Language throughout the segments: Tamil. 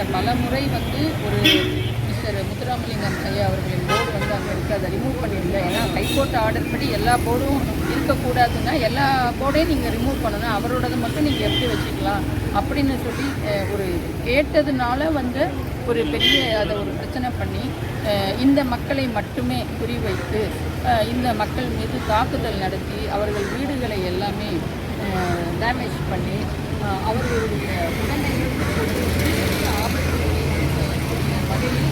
ஏற்கனவே பல முறை வந்து ஒரு மிஸ்டர் முத்துராமலிங்கம் ஐயா அவர்களின் போர்டு வந்து அங்கே இருக்குது அதை ரிமூவ் பண்ணியிருந்தேன் ஏன்னா ஹைகோர்ட் ஆர்டர் படி எல்லா போர்டும் இருக்கக்கூடாதுன்னா எல்லா போர்டையும் நீங்கள் ரிமூவ் பண்ணணும். அவரோடது மட்டும் நீங்கள் எப்படி வச்சுக்கலாம் அப்படின்னு சொல்லி ஒரு கேட்டதுனால வந்து ஒரு பெரிய அதை ஒரு பிரச்சனை பண்ணி இந்த மக்களை மட்டுமே குறிவைத்து இந்த மக்கள் மீது தாக்குதல் நடத்தி அவர்கள் வீடுகளை எல்லாமே டேமேஜ் பண்ணி அவர்களுடைய உடமைகளுக்கு ஒரு பெரிய ஆபத்து ஏற்படுத்தும் வகையில்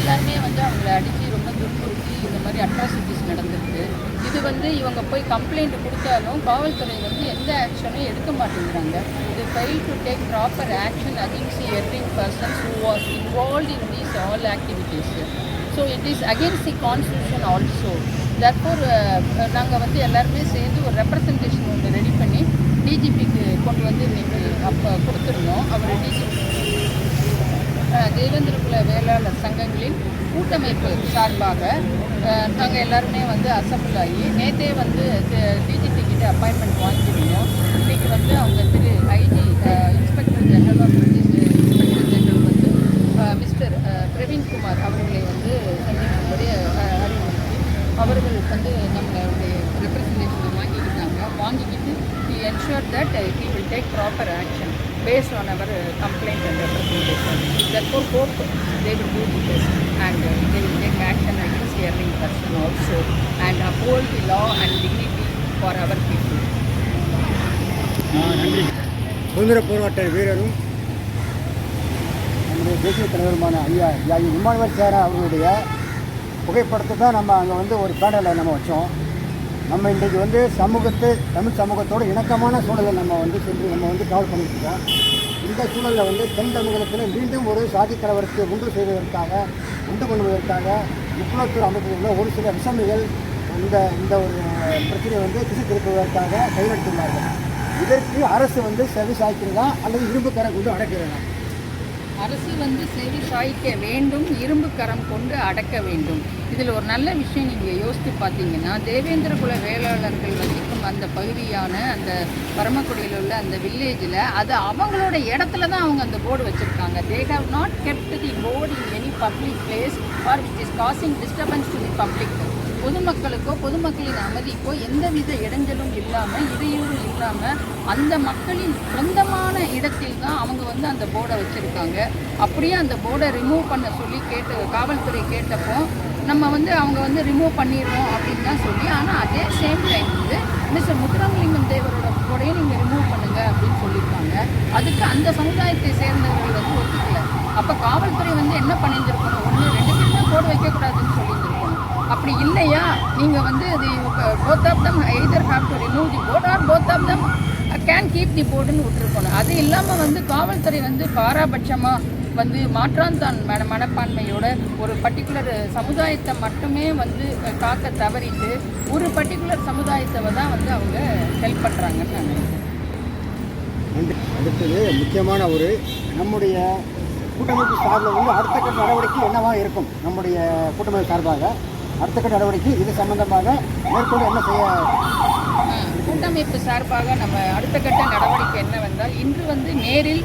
எல்லாருமே வந்து அவங்கள அடித்து ரொம்ப துன்புறுத்தி இந்த மாதிரி அட்ராசிட்டிஸ் நடந்திருக்கு. இது வந்து இவங்க போய் கம்ப்ளைண்ட் கொடுத்தாலும் காவல்துறை வந்து எந்த ஆக்ஷனும் எடுக்க மாட்டேங்கிறாங்க. இது fail to take proper action against the erring persons who was involve in these all activities so it is against the constitution also தற்போர் நாங்கள் வந்து எல்லாருமே சேர்ந்து ஒரு ரெப்ரசன்டேஷன் ஒன்று ரெடி பண்ணி டிஜிபிக்கு கொண்டு வந்து நீங்கள் அப்போ கொடுத்துருந்தோம். அவர் டிஜிபி தேவேந்திரகுல வேளாளர் சங்கங்களின் கூட்டமைப்பு சார்பாக நாங்கள் எல்லாருமே வந்து அசம்பிள் ஆகி நேற்றே வந்து டிஜிபி கிட்ட அப்பாயின்மெண்ட் வாங்கியிருந்தோம். இன்றைக்கி வந்து அவங்க Thiru IG inspector general of inspector general வந்து மிஸ்டர் பிரவீன்குமார் அவர்களை வந்து சந்திக்கும்படி அறிவுறுத்தி அவர்கள் வந்து நம்மளுடைய ரெப்ரசன்டேஷன் வாங்கிக்கிட்டாங்க. வாங்கிக்கிட்டு he ensure that he will take proper action based on our uh, complaint and representation. Therefore, hope they will do the best and uh, they will take action against the erring person also and uphold the law and dignity for our people. நன்றி சுதந்திர போராட்ட வீரரும் நம்முடைய தேசிய தலைவருமான ஐயா தியாகி இம்மானுவல் சேரா அவர்களுடைய புகைப்படத்தை தான் நம்ம அங்கே வந்து ஒரு பேனலில் நம்ம வச்சோம் நம்ம இன்றைக்கு வந்து சமூகத்தை தமிழ் சமூகத்தோட இணக்கமான சூழலை நம்ம வந்து சென்று நம்ம வந்து கால் பண்ணிட்டுருக்கோம் இந்த சூழலில் வந்து தென் தமிழகத்தில் மீண்டும் ஒரு சாதி கலவரத்தை உண்டு செய்வதற்காக உண்டு பண்ணுவதற்காக முக்குளத்தூர் அமைப்பில் ஒரு சில விசமிகள் இந்த இந்த ஒரு பிரச்சனையை வந்து திசை திருப்புவதற்காக கையெழுத்துள்ளார்கள் இதற்கு அரசு வந்து செவி சாய்க்கிறதா அல்லது இரும்பு கரை கொண்டு அடைக்கிறதா? அரசு வந்து செவி சாய்க்க வேண்டும் இரும்பு கரம் கொண்டு அடக்க வேண்டும். இதில் ஒரு நல்ல விஷயம் நீங்கள் யோசித்து பார்த்தீங்கன்னா தேவேந்திர குல வேளாளர்கள் வசிக்கும் அந்த பகுதியான அந்த பரமக்குடியில் உள்ள அந்த வில்லேஜில் அது அவங்களோட இடத்துல தான் அவங்க அந்த போர்டு வச்சுருக்காங்க. They have not kept the board in any public place or which is causing disturbance to the public பொதுமக்களுக்கோ பொதுமக்களின் அமைதிக்கோ எந்தவித இடைஞ்சலும் இல்லாமல் இடையூறும் இல்லாமல் அந்த மக்களின் சொந்தமான இடத்தில் தான் அவங்க வந்து அந்த போர்டை வச்சுருக்காங்க. அப்படியே அந்த போர்டை ரிமூவ் பண்ண சொல்லி கேட்டு காவல்துறை கேட்டப்போ நம்ம வந்து அவங்க வந்து ரிமூவ் பண்ணிடுவோம் அப்படின்னு தான் சொல்லி ஆனால் அதே சேம் டைம் வந்து மிஸ்டர் முத்துராமலிங்கம் தேவரோட போர்டையும் நீங்கள் ரிமூவ் பண்ணுங்க அப்படின்னு சொல்லியிருக்காங்க. அதுக்கு அந்த சமுதாயத்தை சேர்ந்தவர்கள் வந்து ஒத்துக்கல அப்போ காவல்துறை வந்து என்ன பண்ணியிருந்திருக்கணும் ஒன்று ரெண்டு பேருமே போர்டு வைக்கக்கூடாதுன்னு சொல்லியிருந்திருக்கணும் அப்படி இல்லையா நீங்கள் வந்து அது both of them either have to remove the board or both of them can keep the போர்டுன்னு விட்டுருக்கணும். அது இல்லாமல் வந்து காவல்துறை வந்து பாராபட்சமாக வந்து மாற்றாந்தான் மன மனப்பான்மையோட ஒரு பர்டிகுலர் சமுதாயத்தை மட்டுமே வந்து காக்க தவறிட்டு ஒரு பர்டிகுலர் சமுதாயத்தை தான் வந்து அவங்க ஹெல்ப் பண்ணுறாங்கன்னு நான் நினைக்கிறேன். நன்றி. அடுத்தது முக்கியமான ஒரு நம்முடைய கூட்டமைப்பு சார்பில் வந்து அடுத்த கட்ட நடவடிக்கை என்னவாக இருக்கும்? நம்முடைய கூட்டமைப்பு சார்பாக. அடுத்த கட்ட நடவடிக்கை இது சம்பந்தமாக மேற்கொண்டு என்ன செய்ய கூட்டமைப்பு சார்பாக நம்ம அடுத்த கட்ட நடவடிக்கை என்னவென்றால் இன்று வந்து நேரில்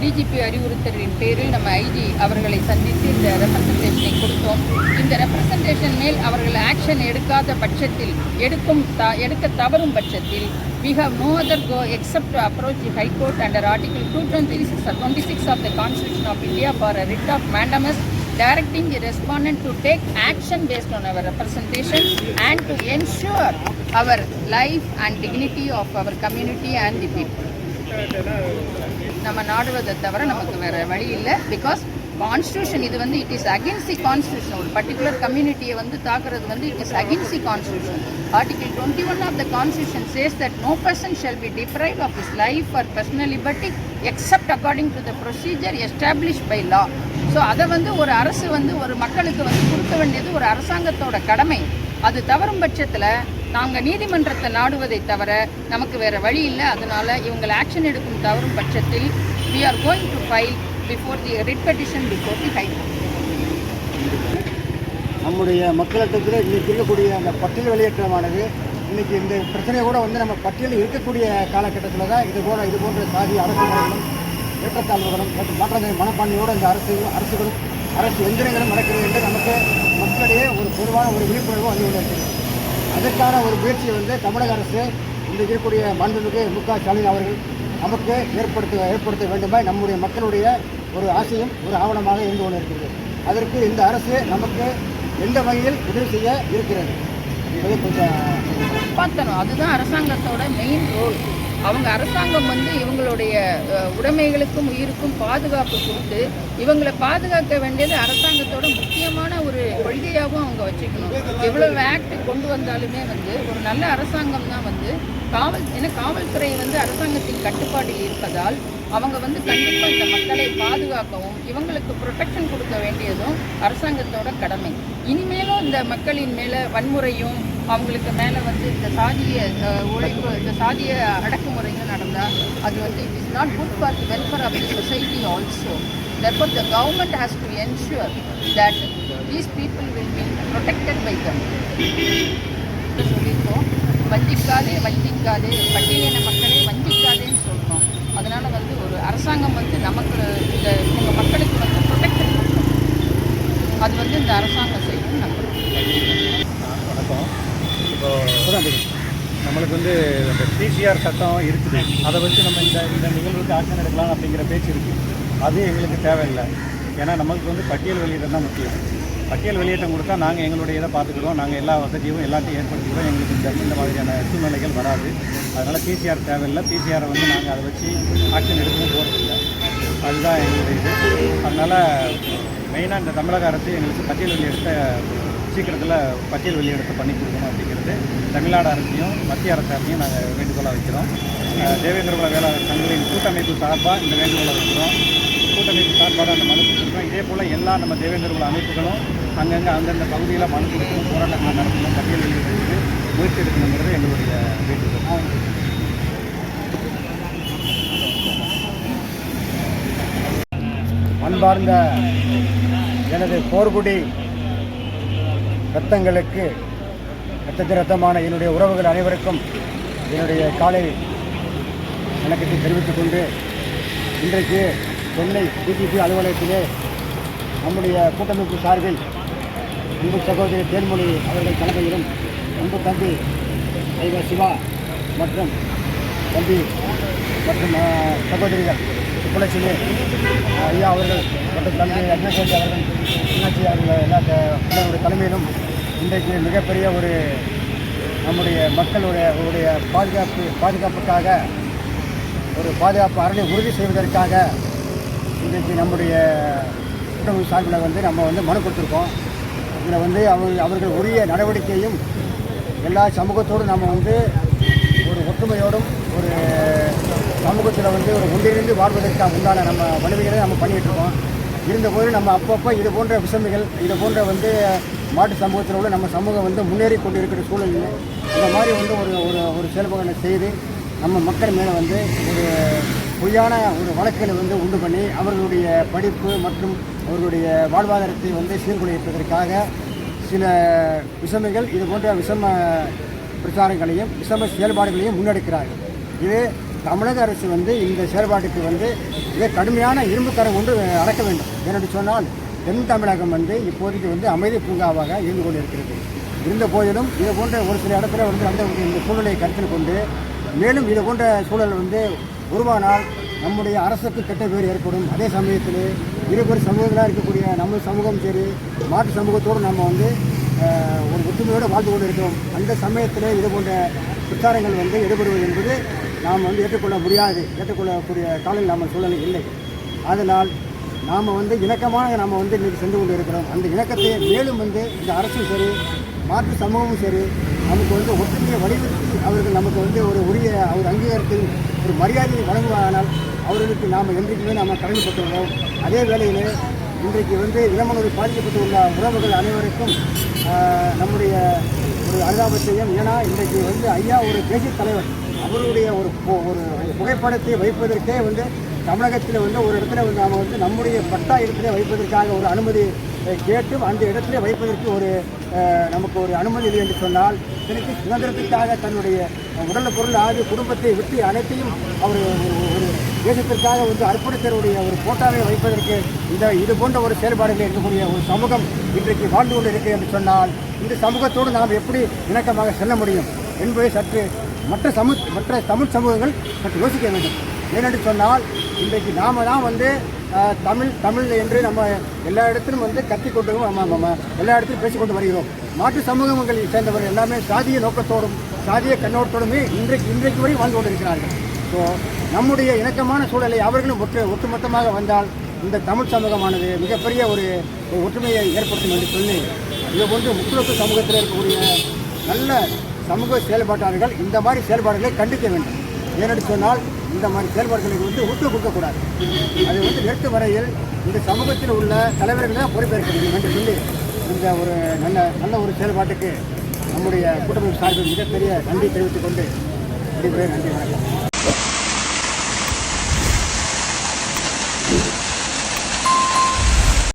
டிஜிபி அறிவுறுத்தலின் பேரில் நம்ம ஐஜி அவர்களை சந்தித்து இந்த ரெப்ரசன்டேஷனை கொடுத்தோம். இந்த ரெப்ரசன்டேஷன் மேல் அவர்கள் ஆக்ஷன் எடுக்காத பட்சத்தில் எடுக்கும் த எடுக்க தவறும் பட்சத்தில் we have no other go except approach the high court under article two twenty six twenty six of the constitution of India for writ of mandamus directing the respondent to take action based on our representation and to ensure our life and dignity of our community and the people. நம்ம நாடுவதை தவிர நமக்கு வேற வழி இல்லை பிகாஸ் கான்ஸ்டியூஷன் இது வந்து it is against the constitution ஒரு பர்டிகுலர் கம்யூனிட்டியை வந்து தாக்குறது வந்து it is against the constitution article twenty one of the constitution says that no person shall be deprive of his life or personal liberty except according to the procedure establish by law so அதை வந்து ஒரு அரசு வந்து ஒரு மக்களுக்கு வந்து கொடுக்க வேண்டியது ஒரு அரசாங்கத்தோட கடமை. அது தவறும் பட்சத்தில் நாங்கள் நீதிமன்றத்தை நாடுவதை தவிர நமக்கு வேறு வழி இல்லை. அதனால் இவங்களை ஆக்ஷன் எடுக்கும் தவறும் பட்சத்தில் we are going to file before the writ petition before the high court. நம்முடைய மக்களிடத்தில் இன்னைக்கு இருக்கக்கூடிய அந்த பட்டியல் வெளியேற்றமானது இன்னைக்கு இந்த பிரச்சனையை கூட வந்து நம்ம பட்டியலில் இருக்கக்கூடிய காலகட்டத்தில் தான் இது போல இது போன்ற சாதி அரசுகளும் ஏற்றத்தாழ்வுகளும் மற்றும் மாற்றங்கள் மனப்பான்மையோடு இந்த அரசு அரசுகளும் அரசு எந்திரங்களும் நடக்கிறது என்று நமக்கு மக்களிடையே ஒரு பொதுவான ஒரு விழிப்புணர்வு வந்து கொண்டிருக்கிறது அதற்கான ஒரு முயற்சியை வந்து தமிழக அரசு இன்றைக்கு இருக்கக்கூடிய மாண்புமிகு மு க ஸ்டாலின் அவர்கள் நமக்கு ஏற்படுத்த ஏற்படுத்த வேண்டுமாய் நம்முடைய மக்களுடைய ஒரு ஆசையும் ஒரு ஆவணமாக இருந்து கொண்டு இருக்கிறது. அதற்கு இந்த அரசு நமக்கு எந்த வகையில் உதவி செய்ய இருக்கிறது என்பதை கொஞ்சம் அதுதான் அரசாங்கத்தோட மெயின் ரோல் அவங்க அரசாங்கம் வந்து இவங்களுடைய உடைமைகளுக்கும் உயிருக்கும் பாதுகாப்பு கொடுத்து இவங்களை பாதுகாக்க வேண்டியது அரசாங்கத்தோட முக்கியமான ஒரு கொள்கையாகவும் அவங்க வச்சுக்கணும். எவ்வளவு ஆக்ட் கொண்டு வந்தாலுமே வந்து ஒரு நல்ல அரசாங்கம் தான் வந்து காவல் ஏன்னா காவல்துறை வந்து அரசாங்கத்தின் கட்டுப்பாட்டில் இருப்பதால் அவங்க வந்து கண்டிப்பாக இந்த மக்களை பாதுகாக்கவும் இவங்களுக்கு ப்ரொடெக்ஷன் கொடுக்க வேண்டியதும் அரசாங்கத்தோட கடமை. இனிமேலும் இந்த மக்களின் மேலே வன்முறையும் அவங்களுக்கு மேலே வந்து இந்த சாதிய உழைப்பு இந்த சாதிய அடக்குமுறையும் நடந்தால் அது வந்து it is not good for the welfare of the society also therefore the government has to ensure that these people will be protected by them. சொல்லியிருக்கோம். வஞ்சிக்காதே வஞ்சிக்காதே பட்டியலின மக்களே வஞ்சிக்காதேன்னு சொல்கிறோம் அதனால் வந்து ஒரு அரசாங்கம் வந்து நமக்கு இந்த இவங்க மக்களுக்கு வந்து ப்ரொடெக்ஷன் கொடுக்கணும் அது வந்து இந்த அரசாங்கம் செய்யும் நம்ம. வணக்கம். இப்போது இப்போதான் நம்மளுக்கு வந்து அந்த பிசிஆர் சட்டம் இருக்குது. அதை வச்சு நம்ம இந்த இந்த நிகழ்வுக்கு ஆக்ஷன் எடுக்கலாம் அப்படிங்கிற பேச்சு இருக்குது அது எங்களுக்கு தேவையில்லை. ஏன்னா நம்மளுக்கு வந்து பட்டியல் வெளியிடம் தான் முக்கியம். பட்டியல் வெளியேற்றம் கொடுத்தா நாங்கள் எங்களுடைய இதை பார்த்துக்கிறோம். நாங்கள் எல்லா வசதியும் எல்லாத்தையும் ஏற்படுத்திக்கிறோம். எங்களுக்கு இந்த இந்த மாதிரியான சூழ்நிலைகள் வராது. அதனால் பிசிஆர் தேவையில்லை. பிசிஆரை வந்து நாங்கள் அதை வச்சு ஆக்ஷன் எடுக்கவும் போகிறதில்லை அதுதான் எங்களுடைய இது. அதனால் மெயினாக இந்த தமிழக அரசு எங்களுக்கு பட்டியல் வெளியிடத்தை சீக்கிரத்தில் பட்டியல் வெளியெடுத்து பண்ணி கொடுக்கணும் அப்படிங்கிறது தமிழ்நாடு அரசையும் மத்திய அரசாங்கையும் நாங்கள் வேண்டுகோளாக வைக்கிறோம். தேவேந்திரகுல வேளாண் சங்கங்களின் கூட்டமைப்பு சார்பாக இந்த வேண்டுகோளை வைக்கிறோம். கூட்டமைப்பு சார்பாக அந்த மனு கொடுத்துருக்கோம். இதே போல் எல்லா நம்ம தேவேந்திரகுல அமைப்புகளும் அங்கங்கே அந்தந்த பகுதியில் மனு கொடுக்கணும் போராட்டங்கள் நடத்தணும் பட்டியல் வெளியிடுறதுக்கு முயற்சி எடுக்கணுங்கிறது எங்களுடைய வேண்டுகோள். அன்பார்ந்த எனது போர்குடி ரத்தங்களுக்கு ரத்தத்து ரத்தமான என்னுடைய உறவுகள் அனைவருக்கும் என்னுடைய காலை வணக்கத்தை தெரிவித்துக் கொண்டு இன்றைக்கு சென்னை டிஜிபி அலுவலகத்திலே நம்முடைய கூட்டமைப்பு சார்பில் அன்பு சகோதரி தேன்மொழி அவர்கள் தலைமையிலும் அன்பு தம்பி ஐவ சிவா மற்றும் தம்பி மற்றும் சகோதரிகள் சுப்புலட்சுமி அஹ், ஐயா அவர்கள் மற்றும் தம்பி அட்வொகேட் அவர்கள் அண்ணாச்சி அவர்கள் எல்லா த- தலைமையிலும் இன்றைக்கு மிகப்பெரிய ஒரு நம்முடைய மக்களுடைய உடைய பாதுகாப்பு பாதுகாப்புக்காக ஒரு பாதுகாப்பு அரணை உறுதி செய்வதற்காக இன்றைக்கு நம்முடைய கூட்டமைப்பு சார்பில் வந்து நம்ம வந்து மனு கொடுத்துருக்கோம். இதில் வந்து அவங்க அவர்கள் உரிய நடவடிக்கையும் எல்லா சமூகத்தோடும் நம்ம வந்து ஒரு ஒற்றுமையோடும் ஒரு சமூகத்தில் வந்து ஒரு ஒன்றிலிருந்து வாழ்வதற்காக உண்டான நம்ம வலிமைகளை நம்ம பண்ணிகிட்டு இருக்கோம் இருந்தபோது நம்ம அப்பப்போ இது போன்ற விஷமைகள் இது போன்ற வந்து மாட்டு சமூகத்தில் உள்ள நம்ம சமூகம் வந்து முன்னேறி கொண்டு இருக்கிற சூழலில் இந்த மாதிரி வந்து ஒரு ஒரு ஒரு செயல்பாடு செய்து நம்ம மக்கள் மேலே வந்து ஒரு பொய்யான ஒரு வழக்குகளை வந்து உண்டு பண்ணி அவர்களுடைய படிப்பு மற்றும் அவர்களுடைய வாழ்வாதாரத்தை வந்து சீர்குலைப்பதற்காக சில விஷமைகள் இது போன்ற விஷம பிரச்சாரங்களையும் விஷம செயல்பாடுகளையும் முன்னெடுக்கிறார்கள். இது தமிழக அரசு வந்து இந்த செயல்பாட்டுக்கு வந்து மிக கடுமையான இரும்புக்கரம் கொண்டு அடக்க வேண்டும். என்று சொன்னால் தென் தமிழகம் வந்து இப்போதைக்கு வந்து அமைதி பூங்காவாக இருந்து கொண்டு இருக்கிறது இருந்த போதிலும் இது போன்ற ஒரு சில இடத்துல வந்து அந்த இந்த சூழலை கருத்தில் கொண்டு மேலும் இது போன்ற சூழல் வந்து உருவானால் நம்முடைய அரசுக்கு கெட்ட பேர் ஏற்படும். அதே சமயத்தில் இருபெரு சமூகங்களாக இருக்கக்கூடிய நம்ம சமூகம் சரி மாற்று சமூகத்தோடு நம்ம வந்து ஒரு ஒற்றுமையோடு வாழ்ந்து கொண்டு இருக்கிறோம் அந்த சமயத்தில் இது போன்ற பிரச்சாரங்கள் வந்து ஈடுபடுவது என்பது நாம் வந்து ஏற்றுக்கொள்ள முடியாது ஏற்றுக்கொள்ளக்கூடிய காலையில் நம்ம சூழ்நிலை இல்லை. அதனால் நாம் வந்து இணக்கமாக நாம் வந்து இன்றைக்கி சென்று கொண்டு இருக்கிறோம் அந்த இணக்கத்தை மேலும் வந்து இந்த அரசும் சரி மாற்று சமூகமும் சரி நமக்கு வந்து ஒற்றுமையை வலியுறுத்தி அவர்கள் நமக்கு வந்து ஒரு உரிய ஒரு அங்கீகாரத்தில் ஒரு மரியாதையை வழங்குவானால் அவர்களுக்கு நாம் என்றைக்குமே நாம் கடமைப்பட்டுள்ளோம். அதே வேளையில் இன்றைக்கு வந்து இளமனூரில் பாதிக்கப்பட்டுள்ள உறவுகள் அனைவருக்கும் நம்முடைய ஒரு அனுதாபத்தையும் ஏன்னா இன்றைக்கு வந்து ஐயா ஒரு தேசிய தலைவர். அவருடைய ஒரு ஒரு புகைப்படத்தை வைப்பதற்கே வந்து தமிழகத்தில் வந்து ஒரு இடத்துல வந்து நாம் வந்து நம்முடைய பட்டா இடத்துல வைப்பதற்காக ஒரு அனுமதி கேட்டு அந்த இடத்துல வைப்பதற்கு ஒரு நமக்கு ஒரு அனுமதி இல்லை என்று சொன்னால் எனக்கு சுதந்திரத்திற்காக தன்னுடைய உடல் பொருள் ஆகிய குடும்பத்தை விட்டு அனைத்தையும் அவர் ஒரு தேசத்திற்காக வந்து அர்ப்பணித்தருடைய ஒரு போட்டாவை வைப்பதற்கு இந்த இது போன்ற ஒரு செயல்பாடுகள் இருக்கக்கூடிய ஒரு சமூகம் இன்றைக்கு வாழ்ந்து கொண்டு இருக்கிறது என்று சொன்னால் இந்த சமூகத்தோடு நாம் எப்படி இணக்கமாக செல்ல முடியும் என்பதை சற்று மற்ற சமு மற்ற தமிழ் சமூகங்கள் சற்று யோசிக்க வேண்டும். ஏனென்று சொன்னால் இன்றைக்கு நாம தான் வந்து தமிழ் தமிழ் என்று நம்ம எல்லா இடத்திலும் வந்து கத்திக்கொண்டு நம்ம நம்ம எல்லா இடத்திலும் பேசிக்கொண்டு வருகிறோம். மாற்று சமூகங்களை சேர்ந்தவர்கள் எல்லாமே சாதிய நோக்கத்தோடும் சாதிய கண்ணோட்டத்தோடுமே இன்றைக்கு இன்றைக்கு வரை வாழ்ந்து கொண்டிருக்கிறார்கள். ஸோ நம்முடைய இணக்கமான சூழலை அவர்களும் ஒற்று ஒட்டுமொத்தமாக வந்தால் இந்த தமிழ் சமூகமானது மிகப்பெரிய ஒரு ஒற்றுமையை ஏற்படுத்தும் என்று சொல்லி இதை போன்று முக்குளத்து சமூகத்தில் இருக்கக்கூடிய நல்ல சமூக செயல்பாட்டாளர்கள் இந்த மாதிரி செயல்பாடுகளை கண்டிக்க வேண்டும். ஏனென்று சொன்னால் இந்த மாதிரி செயல்பாடுகளுக்கு வந்து ஊக்கம் கொடுக்கக்கூடாது. அதை வந்து நிறுத்த வரையில் இந்த சமூகத்தில் உள்ள தலைவர்கள் தான் பொறுப்பேற்க வேண்டும் என்று சொல்லி இந்த ஒரு நல்ல நல்ல ஒரு செயல்பாட்டுக்கு நம்முடைய கூட்டமைப்பு சார்பில் மிகப்பெரிய நன்றி தெரிவித்துக் கொண்டு நன்றி வணக்கம்.